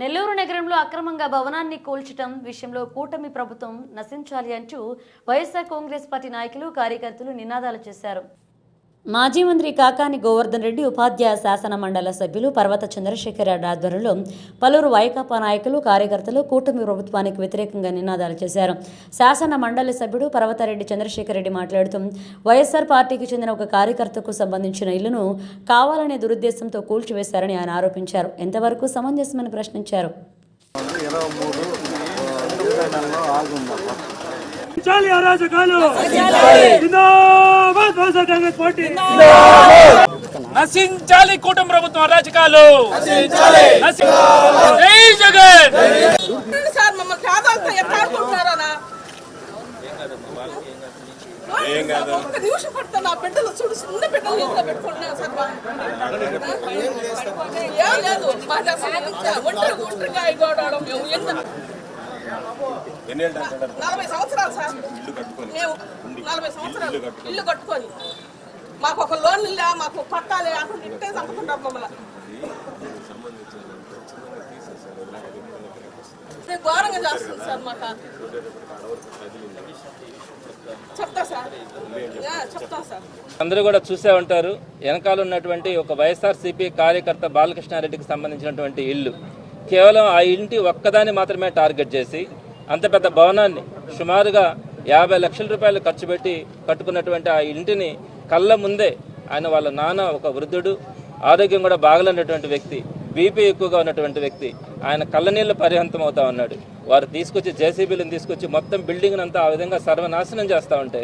నెల్లూరు నగరంలో అక్రమంగా భవనాన్ని కూల్చడం విషయంలో కూటమి ప్రభుత్వం నశించాలి అంటూ వైఎస్ఆర్ కాంగ్రెస్ పార్టీ నాయకులు కార్యకర్తలు నినాదాలు చేశారు. మాజీ మంత్రి కాకాని గోవర్ధన్ రెడ్డి ఉపాధ్యాయ శాసన మండల సభ్యులు పర్వత చంద్రశేఖర్ రెడ్డి ఆధ్వర్యంలో పలువురు వైకాపా నాయకులు కార్యకర్తలు కూటమి ప్రభుత్వానికి వ్యతిరేకంగా నినాదాలు చేశారు. శాసన మండలి సభ్యుడు పర్వతారెడ్డి చంద్రశేఖర్ రెడ్డి మాట్లాడుతూ వైఎస్ఆర్ పార్టీకి చెందిన ఒక కార్యకర్తకు సంబంధించిన ఇల్లును కావాలనే దురుద్దేశంతో కూల్చివేశారని ఆయన ఆరోపించారు. ఎంతవరకు సమంజసమని ప్రశ్నించారు ఇరవై మూడు నెలలో ఆగుందమ్మా చాలి అరాజకాలు. జిందాబాద్ వైఎస్ఆర్ కాంగ్రెస్ పార్టీ. నశించాలి కూటమి ప్రభుత్వం అరాచకాలు నశి- జై జగన్. సార్ మమ్మల్ని ఆడుకుంటున్నారనా ఒక్క నిమిషం పడుతుంది నా బిడ్డలు చూడు చిన్న బిడ్డలు ఇంట్లో పెట్టుకుంటున్నాను సార్. ఏం లేదు మా ఒంటరి ఒంటరిగా అయిపోవడం మేము. ఎంత నలభై సంవత్సరాలు సార్. మేము నలభై సంవత్సరాలు ఇల్లు కట్టుకొని. మాకు ఒక లోన్ ఇల్లా మాకు పట్టాలి అంటుంటే ఇంటే చంపుకుంటారు మమ్మల్ని. ఘోరంగా చేస్తుంది సార్ మాకు. చెప్తా సార్. యా, చెప్తా సార్. అందరూ కూడా చూసే ఉంటారు. వెనకాల ఉన్నటువంటి ఒక వైఎస్ఆర్ సిపి కార్యకర్త బాలకృష్ణారెడ్డికి సంబంధించినటువంటి ఇల్లు. కేవలం ఆ ఇంటి ఒక్కదాన్ని మాత్రమే టార్గెట్ చేసి అంత పెద్ద భవనాన్ని సుమారుగా యాభై లక్షల రూపాయలు ఖర్చు పెట్టి కట్టుకున్నటువంటి ఆ ఇంటిని కళ్ళ ముందే ఆయన వాళ్ళ నాన్న ఒక వృద్ధుడు ఆరోగ్యం కూడా బాగలేనటువంటి వ్యక్తి బీపీ ఎక్కువగా ఉన్నటువంటి వ్యక్తి ఆయన కళ్ళనీళ్ళు పరిహంతం అవుతా ఉన్నాడు. వారు తీసుకొచ్చి జేసీబీలను తీసుకొచ్చి మొత్తం బిల్డింగ్ అంతా ఆ విధంగా సర్వనాశనం చేస్తూ ఉంటే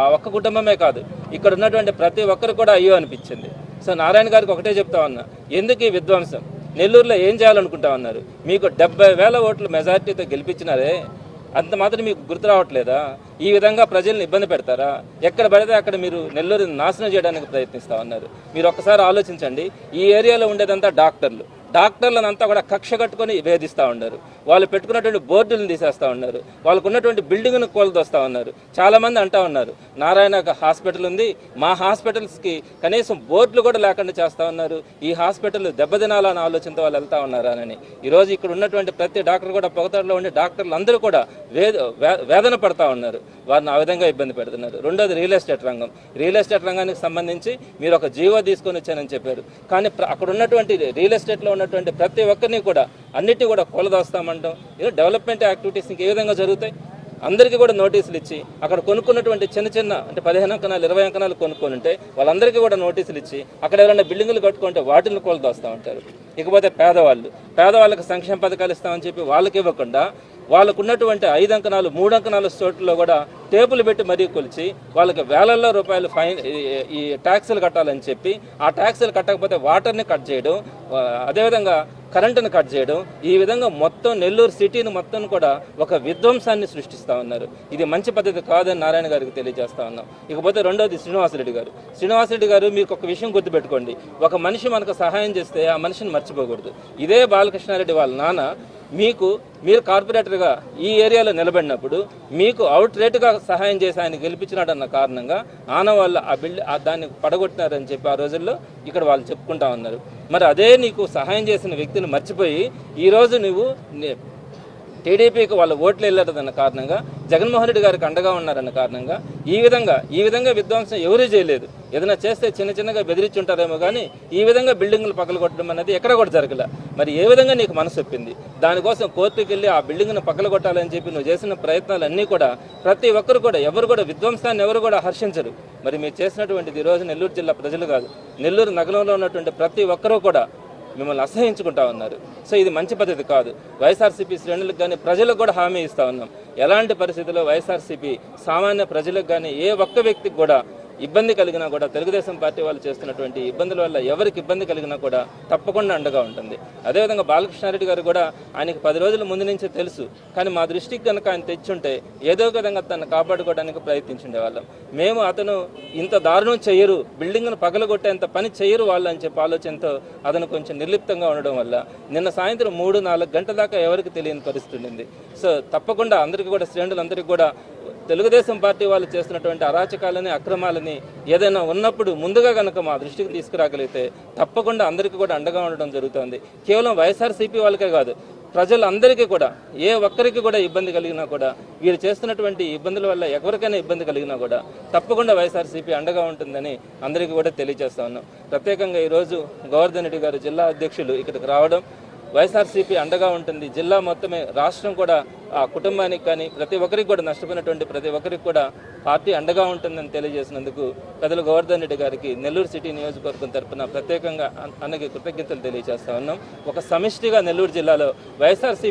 ఆ ఒక్క కుటుంబమే కాదు ఇక్కడ ఉన్నటువంటి ప్రతి ఒక్కరు కూడా అయ్యో అనిపించింది. సో నారాయణ గారికి ఒకటే చెప్తా ఉన్నా ఎందుకు ఈ విధ్వంసం? నెల్లూరులో ఏం చేయాలనుకుంటా ఉన్నారు మీకు డెబ్బై వేల ఓట్లు మెజార్టీతో గెలిపించినారే అంత మాత్రం మీకు గుర్తు రావట్లేదా? ఈ విధంగా ప్రజల్ని ఇబ్బంది పెడతారా? ఎక్కడ పడితే అక్కడ మీరు నెల్లూరుని నాశనం చేయడానికి ప్రయత్నిస్తూ ఉన్నారు మీరు ఒక్కసారి ఆలోచించండి. ఈ ఏరియాలో ఉండేదంతా డాక్టర్లు. డాక్టర్లను అంతా కూడా కక్ష కట్టుకొని వేధిస్తూ ఉన్నారు. వాళ్ళు పెట్టుకున్నటువంటి బోర్డులను తీసేస్తూ ఉన్నారు. వాళ్ళకు ఉన్నటువంటి బిల్డింగ్ను కోల్దొస్తూ ఉన్నారు. చాలామంది అంటా ఉన్నారు నారాయణ హాస్పిటల్ ఉంది మా హాస్పిటల్స్కి కనీసం బోర్డులు కూడా లేకుండా చేస్తూ ఉన్నారు. ఈ హాస్పిటల్ దెబ్బతినాలన్న ఆలోచనతో వాళ్ళు వెళ్తా ఉన్నారని. ఈరోజు ఇక్కడ ఉన్నటువంటి ప్రతి డాక్టర్ కూడా పొగతలో ఉండే డాక్టర్లు అందరూ కూడా వేదన పడతా ఉన్నారు. వారిని ఆ విధంగా ఇబ్బంది పెడుతున్నారు. రెండోది రియల్ ఎస్టేట్ రంగం. రియల్ ఎస్టేట్ రంగానికి సంబంధించి మీరు ఒక జీవో తీసుకొని వచ్చానని చెప్పారు. కానీ అక్కడ ఉన్నటువంటి రియల్ ఎస్టేట్లో ఉన్నటువంటి ప్రతి ఒక్కరిని కూడా అన్నిటి కూడా కూలదోస్తామంటాం ఏదో డెవలప్మెంట్ యాక్టివిటీస్ ఇంకే ఏ విధంగా జరుగుతాయి. అందరికీ కూడా నోటీసులు ఇచ్చి అక్కడ కొనుక్కున్నటువంటి చిన్న చిన్న అంటే పదిహేను అంకణాలు ఇరవై అంకణాలు కొనుక్కొని ఉంటే వాళ్ళందరికీ కూడా నోటీసులు ఇచ్చి అక్కడ ఎవరైనా బిల్డింగులు కట్టుకుంటే వాటిని కూలదోస్తూ ఉంటారు. ఇకపోతే పేదవాళ్ళు పేదవాళ్ళకి సంక్షేమ పథకాలు ఇస్తామని చెప్పి వాళ్ళకి ఇవ్వకుండా వాళ్ళకు ఉన్నటువంటి ఐదు అంకణాలు మూడు అంకణాల చోట్లలో కూడా టేబుల్ పెట్టి మరీ కొలిచి వాళ్ళకి వేలల్లో రూపాయలు ఫైన్ ఈ- ట్యాక్సులు కట్టాలని చెప్పి ఆ ట్యాక్సులు కట్టకపోతే వాటర్ని కట్ చేయడం అదేవిధంగా కరెంటును కట్ చేయడం ఈ విధంగా మొత్తం నెల్లూరు సిటీని మొత్తం కూడా ఒక విధ్వంసాన్ని సృష్టిస్తూ ఉన్నారు. ఇది మంచి పద్ధతి కాదని నారాయణ గారికి తెలియజేస్తా ఉన్నాం. ఇకపోతే రెండోది శ్రీనివాసరెడ్డి గారు. శ్రీనివాసరెడ్డి గారు మీకు ఒక విషయం గుర్తుపెట్టుకోండి. ఒక మనిషి మనకు సహాయం చేస్తే ఆ మనిషిని మర్చిపోకూడదు. ఇదే బాలకృష్ణారెడ్డి వాళ్ళ నాన్న మీకు మీరు కార్పొరేటర్గా ఈ ఏరియాలో నిలబడినప్పుడు మీకు అవుట్ రేటుగా సహాయం చేసి ఆయన గెలిపించినాడన్న కారణంగా ఆనవాళ్ళు ఆ బిల్డ్ ఆ దాన్ని పడగొట్టినారని చెప్పి ఆ రోజుల్లో ఇక్కడ వాళ్ళు చెప్పుకుంటా ఉన్నారు. మరి అదే నీకు సహాయం చేసిన వ్యక్తిని మర్చిపోయి ఈరోజు నువ్వు టీడీపీకి వాళ్ళ ఓట్లు వెళ్ళారన్న కారణంగా జగన్మోహన్ రెడ్డి గారికి అండగా ఉన్నారన్న కారణంగా ఈ విధంగా ఈ విధంగా విధ్వంసం ఎవరూ చేయలేదు. ఏదైనా చేస్తే చిన్న చిన్నగా బెదిరించి ఉంటారేమో కానీ ఈ విధంగా బిల్డింగ్లు పగలగొట్టడం అనేది ఎక్కడ కూడా జరగల. మరి ఏ విధంగా నీకు మనసు ఒప్పింది? దానికోసం కోర్టుకి వెళ్ళి ఆ బిల్డింగ్ను పగలగొట్టాలని చెప్పి నువ్వు చేసిన ప్రయత్నాలన్నీ కూడా ప్రతి ఒక్కరు కూడా ఎవరు కూడా విధ్వంసాన్ని ఎవరు కూడా హర్షించరు. మరి మీరు చేసినటువంటిది ఈ రోజు నెల్లూరు జిల్లా ప్రజలు కాదు. నెల్లూరు నగరంలో ఉన్నటువంటి ప్రతి ఒక్కరూ కూడా మిమ్మల్ని అసహించుకుంటా ఉన్నారు. సో ఇది మంచి పద్ధతి కాదు. వైఎస్ఆర్సీపీ శ్రేణులకు కానీ ప్రజలకు కూడా హామీ ఇస్తూ ఉన్నాం. ఎలాంటి పరిస్థితుల్లో వైఎస్ఆర్సీపీ సామాన్య ప్రజలకు కానీ ఏ ఒక్క వ్యక్తికి కూడా ఇబ్బంది కలిగినా కూడా తెలుగుదేశం పార్టీ వాళ్ళు చేస్తున్నటువంటి ఇబ్బందుల వల్ల ఎవరికి ఇబ్బంది కలిగినా కూడా తప్పకుండా అండగా ఉంటుంది. అదేవిధంగా బాలకృష్ణారెడ్డి గారు కూడా ఆయనకి పది రోజుల ముందు నుంచే తెలుసు. కానీ మా దృష్టికి కనుక ఆయన తెచ్చుంటే ఏదో విధంగా తను కాపాడుకోవడానికి ప్రయత్నించుండే వాళ్ళం మేము అతను ఇంత దారుణం చేయరు బిల్డింగ్ను పగలగొట్టేంత పని చేయరు వాళ్ళు అని చెప్పి ఆలోచనతో అతను కొంచెం నిర్లిప్తంగా ఉండడం వల్ల నిన్న సాయంత్రం మూడు నాలుగు గంటల దాకా ఎవరికి తెలియని పరిస్థితి ఉండింది. సో తప్పకుండా అందరికీ కూడా శ్రేణులందరికీ కూడా తెలుగుదేశం పార్టీ వాళ్ళు చేస్తున్నటువంటి అరాచకాలని అక్రమాలని ఏదైనా ఉన్నప్పుడు ముందుగా కనుక మా దృష్టికి తీసుకురాగలిగితే తప్పకుండా అందరికీ కూడా అండగా ఉండడం జరుగుతుంది. కేవలం వైఎస్ఆర్సీపీ వాళ్ళకే కాదు ప్రజలందరికీ కూడా ఏ ఒక్కరికి కూడా ఇబ్బంది కలిగినా కూడా వీరు చేస్తున్నటువంటి ఇబ్బందుల వల్ల ఎవరికైనా ఇబ్బంది కలిగినా కూడా తప్పకుండా వైఎస్ఆర్సీపీ అండగా ఉంటుందని అందరికీ కూడా తెలియజేస్తా ఉన్నాం. ప్రత్యేకంగా ఈరోజు గోవర్ధన్ రెడ్డి గారు జిల్లా అధ్యక్షులు ఇక్కడికి రావడం వైఎస్ఆర్సీపీ అండగా ఉంటుంది. జిల్లా మొత్తమే రాష్ట్రం కూడా ఆ కుటుంబానికి కానీ ప్రతి ఒక్కరికి కూడా నష్టపోయినటువంటి ప్రతి ఒక్కరికి కూడా పార్టీ అండగా ఉంటుందని తెలియజేసినందుకు పెద్దలు గోవర్ధన్ రెడ్డి గారికి నెల్లూరు సిటీ నియోజకవర్గం తరఫున ప్రత్యేకంగా అన్నకి కృతజ్ఞతలు తెలియజేస్తా ఉన్నాం. ఒక సమిష్టిగా నెల్లూరు జిల్లాలో వైఎస్ఆర్సీపీ